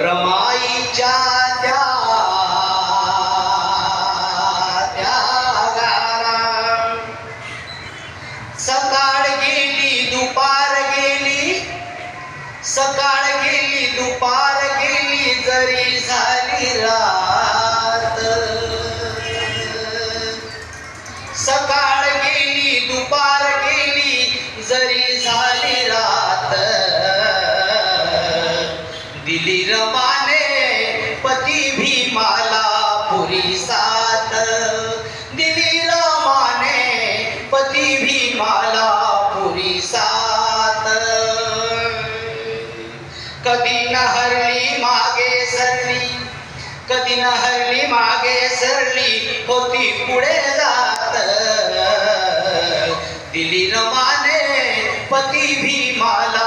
रमाईच्या त्या त्यागाला सकाळ गेली दुपार गेली. सकाळ गेली दुपार गेली जरी पुरी साथ। दिली रामाने पती भीमाला पुरी साथ। कधी न हरली मागे सरली कधी न हरली मागे सरली होती पुढे जात। दिली रमाने पती भीमाला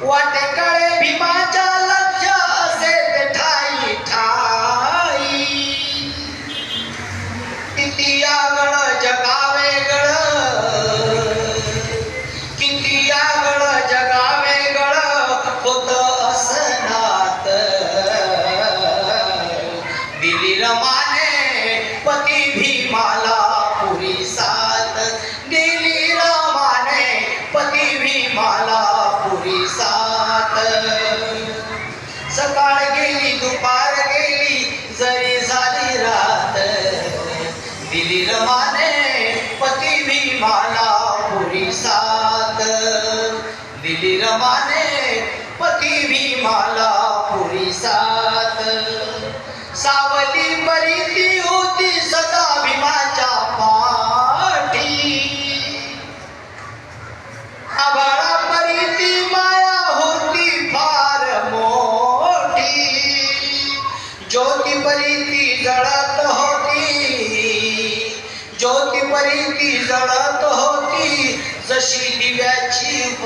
वाटेकडे भीमाच्या लक्ष असे ते ठाई. ठाई किती आगळ जगावे गळ किती आगळ जगावे गळ होत असनात दिली रमाने पती भीमाला पुरी साथ दिली रमाने पती भीमाला दिली पती भीमाला पुरी सात सावली बरी ती होती सदा भीमाच्या पाठी। आबाळा परी ती माया होती फार मोठी। ज्योती परी ती जळत होती ज्योती परी ती जळत होती जशी दिव्याची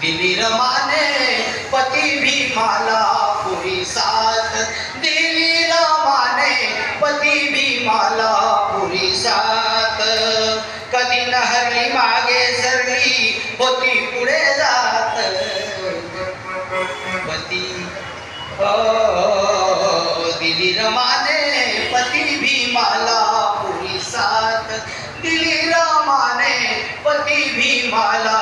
दिली रमाने पती भीमाला पुरी साथ. दिली रमाने पती भीमाला पुरी साथ. कधी न हरली मागे सरली होती पुढे जात. पती हो दिली रमाने पती भीमाला पुरी